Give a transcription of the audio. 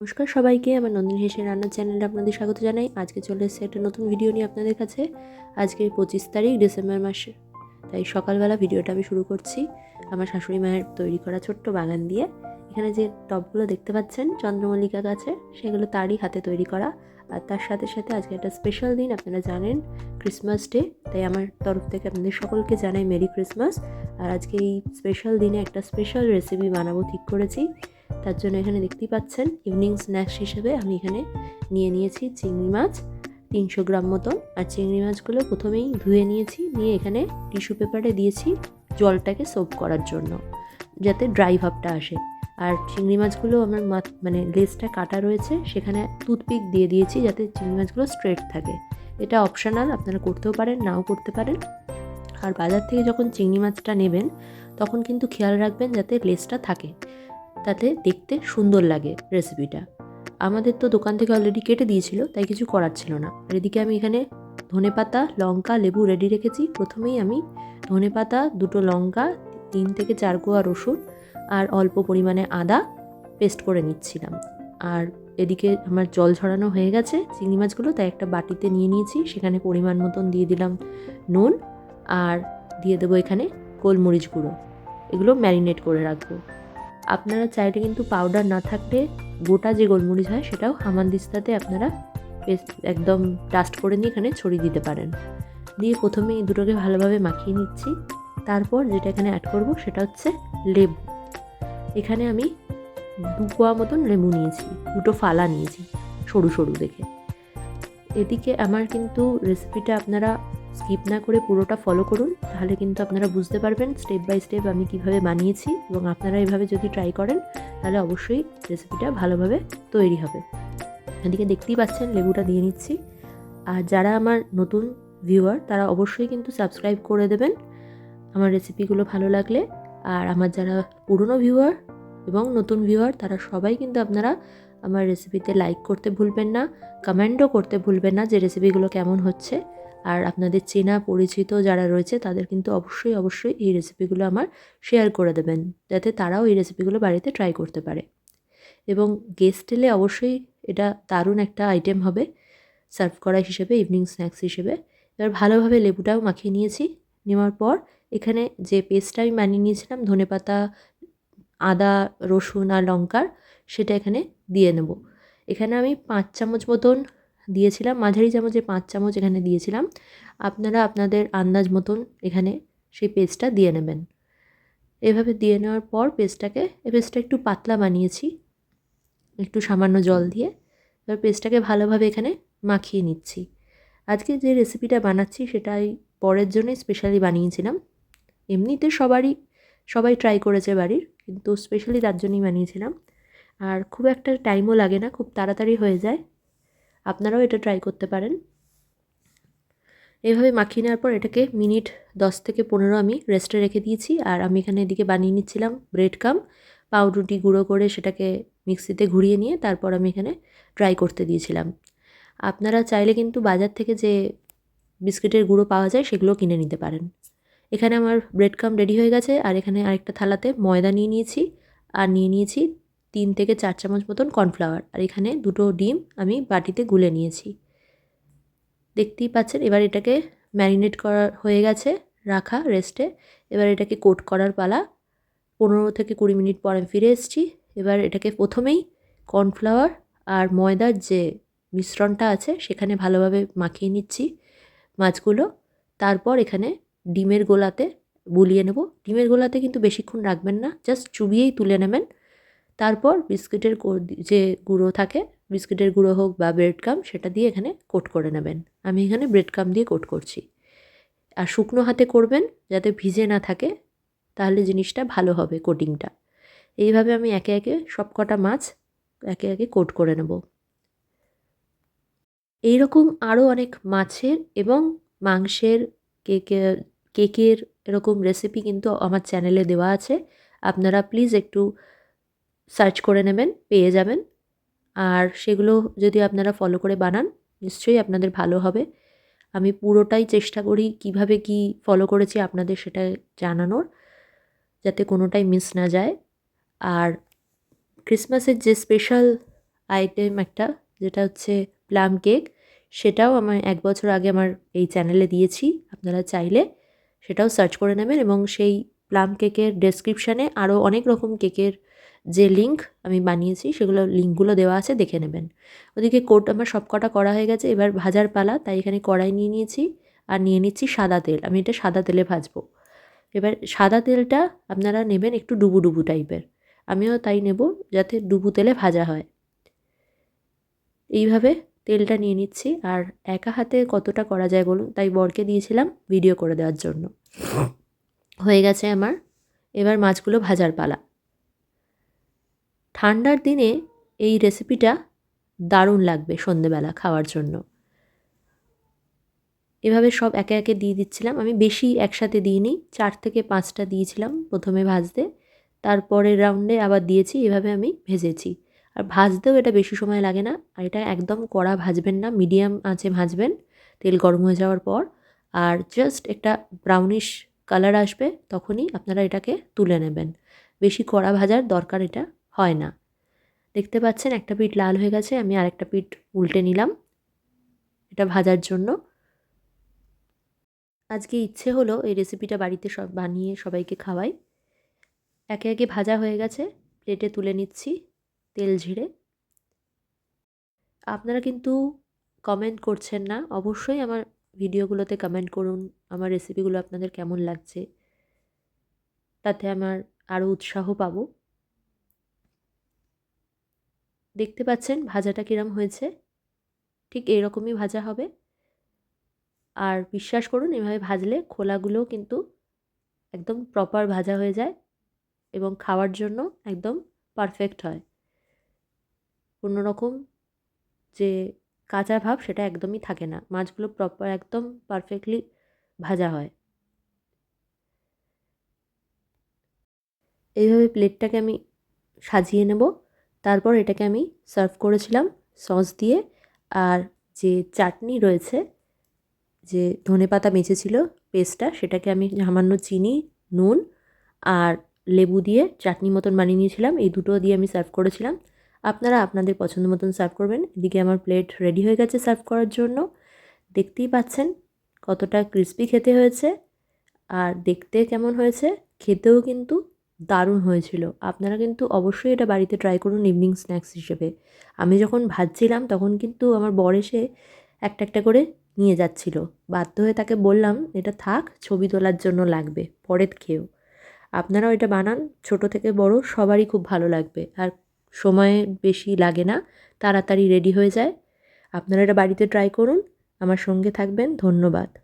নমস্কার সবাইকে, আমার নন্দিনী হেসে রান্নার চ্যানেলে আপনাদের স্বাগত জানাই। আজকে চলে এসেছে একটা নতুন ভিডিও নিয়ে আপনাদের কাছে। আজকে পঁচিশ তারিখ, ডিসেম্বর মাসে। তাই সকালবেলা ভিডিওটা আমি শুরু করছি আমার শাশুড়ি মায়ের তৈরি করা ছোট্ট বাগান দিয়ে। এখানে যে টবগুলো দেখতে পাচ্ছেন, চন্দ্রমল্লিকা গাছে, সেগুলো তারই হাতে তৈরি করা। আর তার সাথে সাথে আজকে একটা স্পেশাল দিন, আপনারা জানেন ক্রিসমাস ডে তাই আমার তরফ থেকে আপনাদের সকলকে জানাই মেরি ক্রিসমাস আর আজকে এই স্পেশাল দিনে একটা স্পেশাল রেসিপি বানাবো ঠিক করেছি। তার জন্য এখানে দেখতেই পাচ্ছেন ইভিনিং স্ন্যাক্স হিসেবে আমি এখানে নিয়ে নিয়েছি চিংড়ি মাছ তিনশো গ্রাম মতন আর চিংড়ি মাছগুলো প্রথমেই ধুয়ে নিয়েছি, নিয়ে এখানে টিস্যু পেপারে দিয়েছি জলটাকে সোপ করার জন্য, যাতে ড্রাই ভাবটা আসে। আর চিংড়ি মাছগুলো আমার মানে লেজটা কাটা রয়েছে, সেখানে টুথপিক দিয়ে দিয়েছি যাতে চিংড়ি মাছগুলো স্ট্রেট থাকে। এটা অপশনাল আপনারা করতেও পারেন, নাও করতে পারেন। আর বাজার থেকে যখন চিংড়ি মাছটা নেবেন, তখন কিন্তু খেয়াল রাখবেন যাতে লেজটা থাকে। তাতে দেখতে সুন্দর লাগে রেসিপিটা আমাদের তো দোকান থেকে অলরেডি কেটে দিয়েছিল, তাই কিছু করার ছিল না। আর এদিকে আমি এখানে ধনে পাতা লঙ্কা, লেবু রেডি রেখেছি। প্রথমেই আমি ধনে পাতা দুটো লঙ্কা, তিন থেকে চার কোয়া রসুন আর অল্প পরিমাণে আদা পেস্ট করে নিচ্ছিলাম। আর এদিকে আমার জল ঝরানো হয়ে গেছে, চিংড়ি মাছগুলো তাই একটা বাটিতে নিয়ে নিয়েছি। সেখানে পরিমাণ মতন দিয়ে দিলাম নুন আর দিয়ে দেবো এখানে গোলমরিচ গুঁড়ো। এগুলো ম্যারিনেট করে রাখব। আপনারা চাইলে কিন্তু পাউডার না থাকলে গোটা যে গোলমরিচ হয় সেটাও হামানদিস্তাতে আপনারা পেস্ট একদম ডাস্ট করে নিয়ে এখানে ছড়িয়ে দিতে পারেন। দিয়ে প্রথমে এই দুটোকে ভালোভাবে মাখিয়ে নিচ্ছি। তারপর যেটা এখানে অ্যাড করব সেটা হচ্ছে লেবু। এখানে আমি দু কোয়া মতন লেবু নিয়েছি, দুটো ফালা নিয়েছি সরু সরু দেখে। এদিকে আমার কিন্তু রেসিপিটা আপনারা স্কিপ না করে পুরোটা ফলো করুন, তাহলে কিন্তু আপনারা বুঝতে পারবেন স্টেপ বাই স্টেপ আমি কীভাবে বানিয়েছি এবং আপনারা এভাবে যদি ট্রাই করেন, তাহলে অবশ্যই রেসিপিটা ভালোভাবে তৈরি হবে। এদিকে দেখতেই পাচ্ছেন লেবুটা দিয়ে নিচ্ছি। আর যারা আমার নতুন ভিউয়ার তারা অবশ্যই কিন্তু সাবস্ক্রাইব করে দেবেন। আমার রেসিপিগুলো ভালো লাগলে। আর আমার যারা পুরনো ভিউয়ার এবং নতুন ভিউয়ার তারা সবাই কিন্তু আপনারা আমার রেসিপিতে লাইক করতে ভুলবেন না কমেন্টও করতে ভুলবেন না যে রেসিপিগুলো কেমন হচ্ছে। আর আপনাদের চেনা পরিচিত যারা রয়েছে, তাদের কিন্তু অবশ্যই অবশ্যই এই রেসিপিগুলো আমার শেয়ার করে দেবেন, যাতে তারাও এই রেসিপিগুলো বাড়িতে ট্রাই করতে পারে। এবং গেস্ট এলে অবশ্যই এটা দারুণ একটা আইটেম হবে সার্ভ করা হিসেবে ইভিনিং স্ন্যাক্স হিসেবে। এবার ভালোভাবে লেবুটাও মাখিয়ে নিয়েছি, নেওয়ার পর এখানে যে পেস্টটা আমি বানিয়ে নিয়েছিলাম, ধনেপাতা, আদা, রসুন আর লঙ্কার, সেটা এখানে দিয়ে নেব। এখানে আমি পাঁচ চামচ মতন দিয়েছিলাম। মাঝারি চামচে পাঁচ চামচ এখানে দিয়েছিলাম, আপনারা আপনাদের আন্দাজ মতন এখানে সেই পেস্টটা দিয়ে নেবেন। এভাবে দিয়ে নেওয়ার পর পেস্টটাকে এই পেস্টটা একটু পাতলা বানিয়েছি, একটু সামান্য জল দিয়ে। এবার পেস্টটাকে ভালোভাবে এখানে মাখিয়ে নিচ্ছি। আজকে যে রেসিপিটা বানাচ্ছি সেটাই পরের জন্যই স্পেশালি বানিয়েছিলাম। এমনিতে সবারই, সবাই ট্রাই করেছে বাড়ির, কিন্তু স্পেশালি তার জন্যই বানিয়েছিলাম। আর খুব একটা টাইমও লাগে না, খুব তাড়াতাড়ি হয়ে যায়। আপনারাও এটা ট্রাই করতে পারেন। এভাবে মাখিয়ে নেওয়ার পর এটাকে মিনিট দশ থেকে পনেরো আমি রেস্টে রেখে দিয়েছি। আর আমি এখানে এদিকে বানিয়ে নিচ্ছিলাম ব্রেড কাম পাউরুটি গুঁড়ো করে সেটাকে মিক্সিতে ঘুরিয়ে নিয়ে তারপর আমি এখানে ড্রাই করতে দিয়েছিলাম। আপনারা চাইলে কিন্তু বাজার থেকে যে বিস্কিটের গুঁড়ো পাওয়া যায় সেগুলো কিনে নিতে পারেন। এখানে আমার ব্রেড কাম রেডি হয়ে গেছে। আর এখানে আরেকটা থালাতে ময়দা নিয়ে নিয়েছি। আর নিয়ে নিয়েছি তিন থেকে চার চামচ মতন কর্নফ্লাওয়ার। আর এখানে দুটো ডিম আমি বাটিতে গুলে নিয়েছি। দেখতেই পাচ্ছেন, এবার এটাকে ম্যারিনেট করা হয়ে গেছে, রাখা রেস্টে। এবার এটাকে কোট করার পালা। পনেরো থেকে কুড়ি মিনিট পর আমি ফিরে এসেছি। এবার এটাকে প্রথমেই কর্নফ্লাওয়ার আর ময়দার যে মিশ্রণটা আছে, সেখানে ভালোভাবে মাখিয়ে নিচ্ছি মাছগুলো। তারপর এখানে ডিমের গোলাতে বুলিয়ে নেব। ডিমের গোলাতে কিন্তু বেশিক্ষণ রাখবেন না, জাস্ট চুবিয়েই তুলে নেবেন। তারপর বিস্কিটের যে গুঁড়ো থাকে, বিস্কিটের গুঁড়ো হোক বা ব্রেড কাম সেটা দিয়ে এখানে কোট করে নেবেন। আমি এখানে ব্রেড কাম দিয়ে কোট করছি। আর শুকনো হাতে করবেন, যাতে ভিজে না থাকে, তাহলে জিনিসটা ভালো হবে কোটিংটা এইভাবে আমি একে একে সব কটা মাছ একে একে কোট করে নেব। এইরকম আরও অনেক মাছের এবং মাংসের কেকের কেকের এরকম রেসিপি কিন্তু আমার চ্যানেলে দেওয়া আছে। আপনারা প্লিজ একটু সার্চ করে নেবেন, পেয়ে যাবেন। আর সেগুলো যদি আপনারা ফলো করে বানান, নিশ্চয়ই আপনাদের ভালো হবে। আমি পুরোটাই চেষ্টা করি কীভাবে কি ফলো করেছি আপনাদের সেটা জানানোর, যাতে কোনোটাই মিস না যায়। আর ক্রিসমাসের যে স্পেশাল আইটেম একটা, যেটা হচ্ছে প্লাম কেক সেটাও আমার এক বছর আগে আমার এই চ্যানেলে দিয়েছি, আপনারা চাইলে সেটাও সার্চ করে নেবেন এবং সেই প্লাম কেকের ডেসক্রিপশানে আরও অনেক রকম কেকের যে লিঙ্ক আমি বানিয়েছি, সেগুলো লিঙ্কগুলো দেওয়া আছে, দেখে নেবেন। ওদিকে কোট আমার সব কটা করা হয়ে গেছে, এবার ভাজার পালা, তাই এখানে কড়াই নিয়ে নিয়েছি, আর নিয়ে নিচ্ছি সাদা তেল। আমি এটা সাদা তেলে ভাজবো। এবার সাদা তেলটা আপনারা নেবেন একটু ডুবু ডুবু টাইপের আমিও তাই নেব, যাতে ডুবু তেলে ভাজা হয়। এইভাবে তেলটা নিয়ে নিচ্ছি, আর একা হাতে কতটা করা যায় বলুন? তাই বরকে দিয়েছিলাম ভিডিও করে দেওয়ার জন্য। হয়ে গেছে আমার। এবার মাছগুলো ভাজার পালা। ঠান্ডার দিনে এই রেসিপিটা দারুণ লাগবে সন্ধেবেলা খাওয়ার জন্য। এভাবে সব একে একে দিয়ে দিচ্ছিলাম। আমি বেশি একসাথে দিইনি, চার থেকে পাঁচটা দিয়েছিলাম প্রথমে ভাজতে। তারপরের রাউন্ডে আবার দিয়েছি, এভাবে আমি ভেজেছি। আর ভাজতেও এটা বেশি সময় লাগে না, আর এটা একদম কড়া ভাজবেন না মিডিয়াম আঁচে ভাজবেন, তেল গরম হয়ে যাওয়ার পর। আর জাস্ট একটা ব্রাউনিশ কালার আসবে, তখনই আপনারা এটাকে তুলে নেবেন। বেশি কড়া ভাজার দরকার এটা হয় না। দেখতে পাচ্ছেন একটা পিঠ লাল হয়ে গেছে, আমি আরেকটা পিঠ উল্টে নিলাম। এটা ভাজার জন্য। আজকে ইচ্ছে হলো এই রেসিপিটা বাড়িতে সব বানিয়ে সবাইকে খাওয়াই। একে একে ভাজা হয়ে গেছে প্লেটে তুলে নিচ্ছি, তেল ঝিরে। আপনারা কিন্তু কমেন্ট করছেন না, অবশ্যই আমার ভিডিওগুলোতে কমেন্ট করুন, আমার রেসিপিগুলো আপনাদের কেমন লাগছে। তাতে আমার আরও উৎসাহ পাবো। দেখতে পাচ্ছেন ভাজাটা কিরম হয়েছে? ঠিক এরকমই ভাজা হবে। আর বিশ্বাস করুন, এভাবে ভাজলে খোলাগুলোও কিন্তু একদম প্রপার ভাজা হয়ে যায় এবং খাওয়ার জন্য একদম পারফেক্ট হয়। কোনো রকম যে কাঁচা ভাব সেটা একদমই থাকে না। মাছগুলো প্রপার একদম পারফেক্টলি ভাজা হয়। এইভাবে প্লেটটাকে আমি সাজিয়ে নেব। তারপর এটাকে আমি সার্ভ করেছিলাম সস দিয়ে। আর যে চাটনি রয়েছে, যে ধনে পাতা বেঁচেছিল পেস্টটা, সেটাকে আমি সামান্য চিনি, নুন আর লেবু দিয়ে চাটনি মতন বানিয়ে নিয়েছিলাম। এই দুটো দিয়ে আমি সার্ভ করেছিলাম। আপনারা আপনাদের পছন্দ মতন সার্ভ করবেন। এদিকে আমার প্লেট রেডি হয়ে গেছে সার্ভ করার জন্য। দেখতেই পাচ্ছেন কতটা ক্রিস্পি খেতে হয়েছে। আর দেখতে কেমন হয়েছে, খেতেও কিন্তু দারুণ হয়েছিল। আপনারা কিন্তু অবশ্যই এটা বাড়িতে ট্রাই করুন ইভিনিং স্ন্যাক্স হিসেবে। আমি যখন ভাজছিলাম তখন কিন্তু আমার বর এসে একটা একটা করে নিয়ে যাচ্ছিল। বাধ্য হয়ে তাকে বললাম, এটা থাক, ছবি তোলার জন্য লাগবে, পরের খেয়েও। আপনারাও এটা বানান, ছোট থেকে বড় সবারই খুব ভালো লাগবে। আর সময় বেশি লাগে না, তাড়াতাড়ি রেডি হয়ে যায়। আপনারা এটা বাড়িতে ট্রাই করুন। আমার সঙ্গে থাকবেন, ধন্যবাদ।